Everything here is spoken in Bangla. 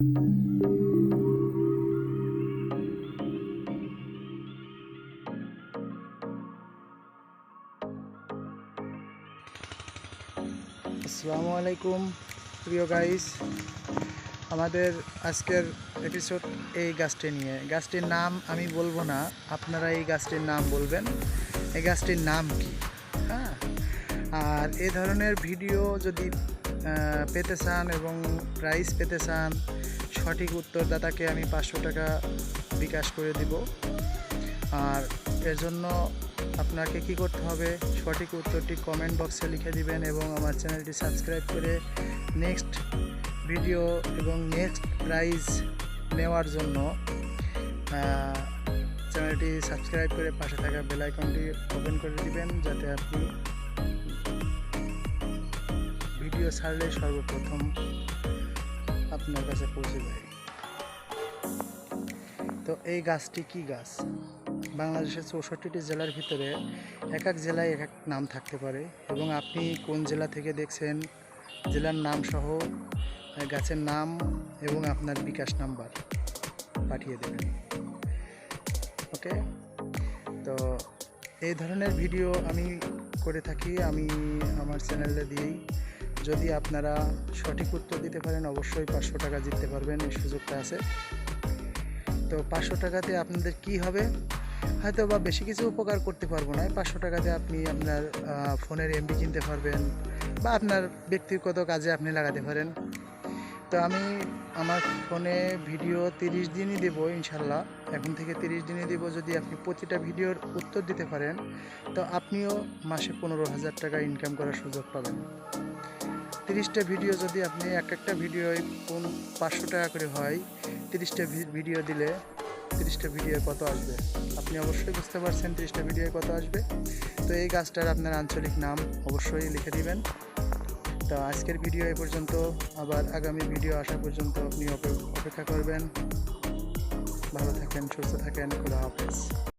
আসসালামু আলাইকুম, প্রিয় গাইস আমাদের আজকের এপিসোড এই গাছটি নিয়ে। গাছটির নাম আমি বলব না, আপনারা এই গাছটির নাম বলবেন। এই গাছটির নাম কি? হ্যাঁ? আর এ ধরনের ভিডিও যদি পেতে চান এবং প্রাইস পেতে চান সঠিক উত্তরদাতাকে আমি পাঁচশো টাকা বিকাশ করে দিব। আর এর জন্য আপনাকে কি করতে হবে? সঠিক উত্তরটি কমেন্ট বক্সে লিখে দিবেন এবং আমার চ্যানেলটি সাবস্ক্রাইব করে নেক্সট ভিডিও এবং নেক্সট প্রাইজ নেওয়ার জন্য চ্যানেলটি সাবস্ক্রাইব করে পাশে থাকা বেল আইকনটি ওপেন করে দিবেন যাতে আপনি ভিডিও ছাড়লে সর্বপ্রথম আপনার কাছে পৌঁছে যায়। তো এই গাছটি কি গাছ? বাংলাদেশের চৌষট্টিটি জেলার ভিতরে এক এক জেলায় এক এক নাম থাকতে পারে এবং আপনি কোন জেলা থেকে দেখছেন, জেলার নাম সহ গাছের নাম এবং আপনার বিকাশ নাম্বার পাঠিয়ে দেবেন। ওকে? তো এই ধরনের ভিডিও আমি করে থাকি, আমি আমার চ্যানেলে দিয়েই। যদি আপনারা সঠিক উত্তর দিতে পারেন, অবশ্যই পাঁচশো টাকা জিততে পারবেন, এই সুযোগটা আছে। তো পাঁচশো টাকাতে আপনাদের কি হবে? হয়তো বা বেশি কিছু উপকার করতে পারব না। পাঁচশো টাকাতে আপনি আপনার ফোনের এমবি কিনতে পারবেন বা আপনার ব্যক্তিগত কাজে আপনি লাগাতে পারেন। তো আমি আমার ফোনে ভিডিও তিরিশ দিনই দেবো ইনশাল্লাহ। এখন থেকে তিরিশ দিনই দেবো যদি আপনি প্রতিটা ভিডিওর উত্তর দিতে পারেন, তো আপনিও মাসে পনেরো হাজার টাকা ইনকাম করার সুযোগ পাবেন। তিরিশটা ভিডিও যদি আপনি এক একটা ভিডিও কোন পাঁচশো টাকা করে হয়, তিরিশটা ভিডিও দিলে তিরিশটা ভিডিও কত আসবে? আপনি অবশ্যই বুঝতে পারছেন তিরিশটা ভিডিও কত আসবে। তো এই গাছটার আপনার আঞ্চলিক নাম অবশ্যই লিখে দিবেন। তো আজকের ভিডিও এ পর্যন্ত, আবার আগামী ভিডিও আসা পর্যন্ত আপনি অপে- অপেক্ষা করবেন। ভালো থাকেন, সুস্থ থাকেন, খোদা হাফেজ।